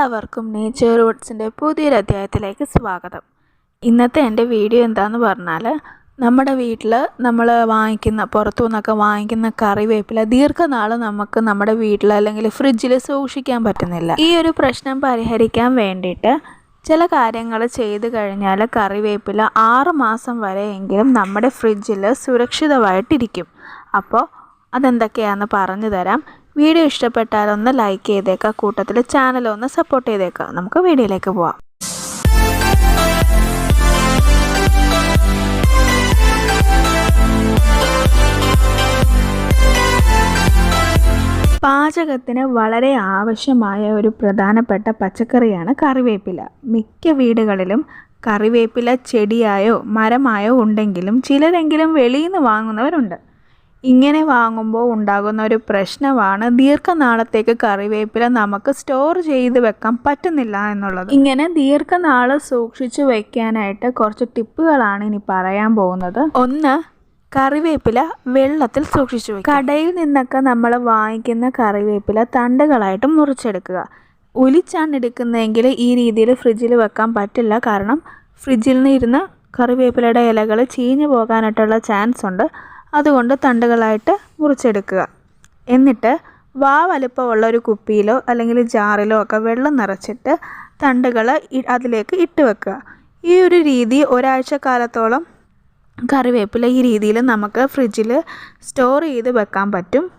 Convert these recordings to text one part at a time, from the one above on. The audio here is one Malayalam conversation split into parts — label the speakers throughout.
Speaker 1: എല്ലാവർക്കും നേച്ചർ റൂട്ട്സിന്റെ പുതിയൊരു അധ്യായത്തിലേക്ക് സ്വാഗതം. ഇന്നത്തെ എന്റെ വീഡിയോ എന്താന്ന് പറഞ്ഞാൽ നമ്മുടെ വീട്ടിൽ നമ്മൾ വാങ്ങിക്കുന്ന പുറത്തു നിന്നൊക്കെ വാങ്ങിക്കുന്ന കറിവേപ്പില ദീർഘനാൾ നമുക്ക് നമ്മുടെ വീട്ടിൽ അല്ലെങ്കിൽ ഫ്രിഡ്ജിൽ സൂക്ഷിക്കാൻ പറ്റുന്നില്ല. ഈ ഒരു പ്രശ്നം പരിഹരിക്കാൻ വേണ്ടിയിട്ട് ചില കാര്യങ്ങൾ ചെയ്തു കഴിഞ്ഞാൽ കറിവേപ്പില ആറ് മാസം വരെയെങ്കിലും നമ്മുടെ ഫ്രിഡ്ജിൽ സുരക്ഷിതമായിട്ടിരിക്കും. അപ്പോൾ അതെന്തൊക്കെയാണെന്ന് പറഞ്ഞു തരാം. വീഡിയോ ഇഷ്ടപ്പെട്ടാൽ ഒന്ന് ലൈക്ക് ചെയ്തേക്കാം കൂട്ടത്തിൽ ചാനൽ ഒന്ന് സപ്പോർട്ട് ചെയ്തേക്കാം. നമുക്ക് വീഡിയോയിലേക്ക് പോവാം. പാചകത്തിന് വളരെ ആവശ്യമായ ഒരു പ്രധാനപ്പെട്ട പച്ചക്കറിയാണ് കറിവേപ്പില. മിക്ക വീടുകളിലും കറിവേപ്പില ചെടിയായോ മരമായോ ഉണ്ടെങ്കിലും ചിലരെങ്കിലും വെളിയിൽ നിന്ന് വാങ്ങുന്നവരുണ്ട്. ഇങ്ങനെ വാങ്ങുമ്പോൾ ഉണ്ടാകുന്ന ഒരു പ്രശ്നമാണ് ദീർഘനാളത്തേക്ക് കറിവേപ്പില നമുക്ക് സ്റ്റോർ ചെയ്ത് വെക്കാൻ പറ്റുന്നില്ല എന്നുള്ളത്. ഇങ്ങനെ ദീർഘനാൾ സൂക്ഷിച്ചു വെക്കാനായിട്ട് കുറച്ച് ടിപ്പുകളാണ് ഇനി പറയാൻ പോകുന്നത്. ഒന്ന് കറിവേപ്പില വെള്ളത്തിൽ സൂക്ഷിച്ചു വയ്ക്കുക കടയിൽ നിന്നൊക്കെ നമ്മൾ വാങ്ങിക്കുന്ന കറിവേപ്പില തണ്ടുകളായിട്ട് മുറിച്ചെടുക്കുക. ഒലിച്ചാണ് എടുക്കുന്നതെങ്കിൽ ഈ രീതിയിൽ ഫ്രിഡ്ജിൽ വെക്കാൻ പറ്റില്ല. കാരണം ഫ്രിഡ്ജിൽ നിന്ന് ഇരുന്ന് കറിവേപ്പിലയുടെ ഇലകൾ ചീഞ്ഞു പോകാനായിട്ടുള്ള ചാൻസ് ഉണ്ട്. അതുകൊണ്ട് തണ്ടുകളായിട്ട് മുറിച്ചെടുക്കുക. എന്നിട്ട് വാ വലുപ്പമുള്ള ഒരു കുപ്പിയിലോ അല്ലെങ്കിൽ ജാറിലോ ഒക്കെ വെള്ളം നിറച്ചിട്ട് തണ്ടുകൾ അതിലേക്ക് ഇട്ട് വെക്കുക. ഈ ഒരു രീതി ഒരാഴ്ച കാലത്തോളം കറിവേപ്പില ഈ രീതിയിൽ നമുക്ക് ഫ്രിഡ്ജിൽ സ്റ്റോർ ചെയ്ത് വെക്കാൻ പറ്റും.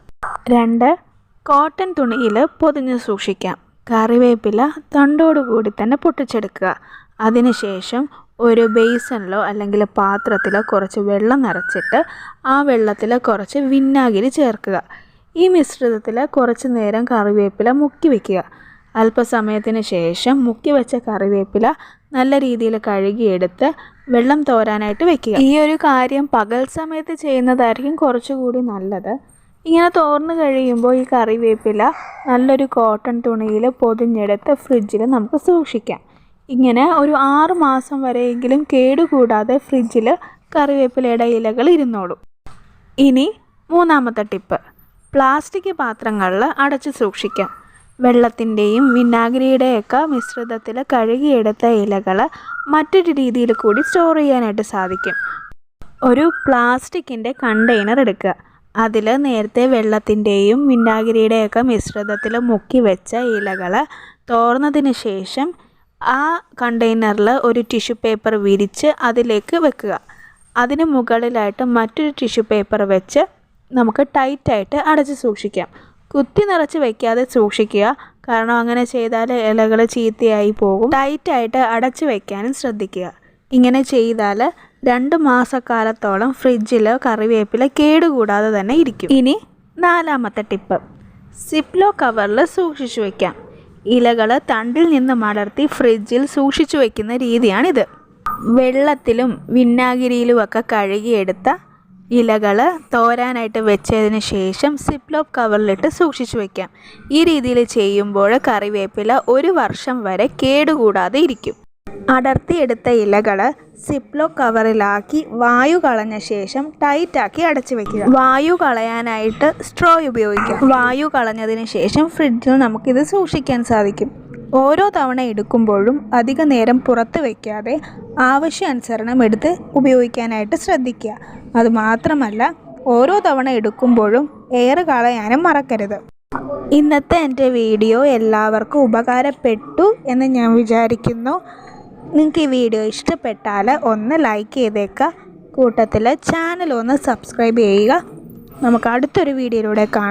Speaker 1: രണ്ട് കോട്ടൺ തുണിയിൽ പൊതിഞ്ഞ് സൂക്ഷിക്കാം. കറിവേപ്പില തണ്ടോടുകൂടി തന്നെ പൊട്ടിച്ചെടുക്കുക. അതിനുശേഷം ഒരു ബേസണിലോ അല്ലെങ്കിൽ പാത്രത്തിലോ കുറച്ച് വെള്ളം നിറച്ചിട്ട് ആ വെള്ളത്തിൽ കുറച്ച് വിന്നാഗിരി ചേർക്കുക. ഈ മിശ്രിതത്തിൽ കുറച്ച് നേരം കറിവേപ്പില മുക്കി വയ്ക്കുക അല്പസമയത്തിന് ശേഷം മുക്കി വെച്ച കറിവേപ്പില നല്ല രീതിയിൽ കഴുകിയെടുത്ത് വെള്ളം തോരാനായിട്ട് വെക്കുക. ഈ ഒരു കാര്യം പകൽ സമയത്ത് ചെയ്യുന്നതായിരിക്കും കുറച്ചുകൂടി നല്ലത്. ഇങ്ങനെ തോർന്നു കഴിയുമ്പോൾ ഈ കറിവേപ്പില നല്ലൊരു കോട്ടൺ തുണിയിൽ പൊതിഞ്ഞെടുത്ത് ഫ്രിഡ്ജിൽ നമുക്ക് സൂക്ഷിക്കാം. ഇങ്ങനെ ഒരു ആറ് മാസം വരെയെങ്കിലും കേടുകൂടാതെ ഫ്രിഡ്ജിൽ കറിവേപ്പിലയുടെ ഇലകൾ ഇരുന്നോളും. ഇനി മൂന്നാമത്തെ ടിപ്പ്. പ്ലാസ്റ്റിക് പാത്രങ്ങളിൽ അടച്ച് സൂക്ഷിക്കാം. വെള്ളത്തിന്റെയും വിനാഗിരിയുടെയൊക്കെ മിശ്രിതത്തിൽ കഴുകിയെടുത്ത ഇലകൾ മറ്റൊരു രീതിയിൽ കൂടി സ്റ്റോർ ചെയ്യാനായിട്ട് സാധിക്കും. ഒരു പ്ലാസ്റ്റിക്കിന്റെ കണ്ടെയ്നർ എടുക്കുക. അതിൽ നേരത്തെ വെള്ളത്തിന്റെയും വിനാഗിരിയുടെയൊക്കെ മിശ്രിതത്തിൽ മുക്കി വെച്ച ഇലകൾ തോർന്നതിന് ശേഷം ആ കണ്ടെയ്നറിൽ ഒരു ടിഷ്യൂ പേപ്പർ വിരിച്ച് അതിലേക്ക് വെക്കുക. അതിന് മുകളിലായിട്ട് മറ്റൊരു ടിഷ്യൂ പേപ്പർ വെച്ച് നമുക്ക് ടൈറ്റായിട്ട് അടച്ച് സൂക്ഷിക്കാം. കുത്തി നിറച്ച് വെക്കാതെ സൂക്ഷിക്കുക. കാരണം അങ്ങനെ ചെയ്താൽ ഇലകൾ ചീത്തയായി പോകും. ടൈറ്റായിട്ട് അടച്ച് വെക്കാനും ശ്രദ്ധിക്കുക. ഇങ്ങനെ ചെയ്താൽ രണ്ട് മാസക്കാലത്തോളം ഫ്രിഡ്ജിൽ കറിവേപ്പില കേടുകൂടാതെ തന്നെ ഇരിക്കും. ഇനി നാലാമത്തെ ടിപ്പ്. സിപ്ലോ കവറിൽ സൂക്ഷിച്ചു വയ്ക്കാം ഇലകൾ തണ്ടിൽ നിന്ന് മലർത്തി ഫ്രിഡ്ജിൽ സൂക്ഷിച്ചു വയ്ക്കുന്ന രീതിയാണിത്. വെള്ളത്തിലും വിന്നാഗിരിയിലുമൊക്കെ കഴുകിയെടുത്ത ഇലകൾ തോരാനായിട്ട് വെച്ചതിന് ശേഷം സിപ്ലോപ്പ് കവറിലിട്ട് സൂക്ഷിച്ചു വയ്ക്കാം ഈ രീതിയിൽ ചെയ്യുമ്പോൾ കറിവേപ്പില ഒരു വർഷം വരെ കേടുകൂടാതെ ഇരിക്കും. അടർത്തിയെടുത്ത ഇലകൾ സിപ്ലോ കവറിലാക്കി വായു കളഞ്ഞ ശേഷം ടൈറ്റാക്കി അടച്ചു വെക്കുക. വായു കളയാനായിട്ട് സ്ട്രോ ഉപയോഗിക്കുക. വായു കളഞ്ഞതിന് ശേഷം ഫ്രിഡ്ജിൽ നമുക്കിത് സൂക്ഷിക്കാൻ സാധിക്കും. ഓരോ തവണ എടുക്കുമ്പോഴും അധിക നേരം പുറത്ത് വയ്ക്കാതെ ആവശ്യാനുസരണം എടുത്ത് ഉപയോഗിക്കാനായിട്ട് ശ്രദ്ധിക്കുക. അതുമാത്രമല്ല ഓരോ തവണ എടുക്കുമ്പോഴും എയർ കളയാനും മറക്കരുത്. ഇന്നത്തെ എന്റെ വീഡിയോ എല്ലാവർക്കും ഉപകാരപ്പെട്ടു എന്ന് ഞാൻ വിചാരിക്കുന്നു. നിങ്ങൾക്ക് ഈ വീഡിയോ ഇഷ്ടപ്പെട്ടാൽ ഒന്ന് ലൈക്ക് ചെയ്തേക്കുക. കൂട്ടത്തിൽ ചാനൽ ഒന്ന് സബ്സ്ക്രൈബ് ചെയ്യുക. നമുക്ക് അടുത്തൊരു വീഡിയോയിലൂടെ കാണാം.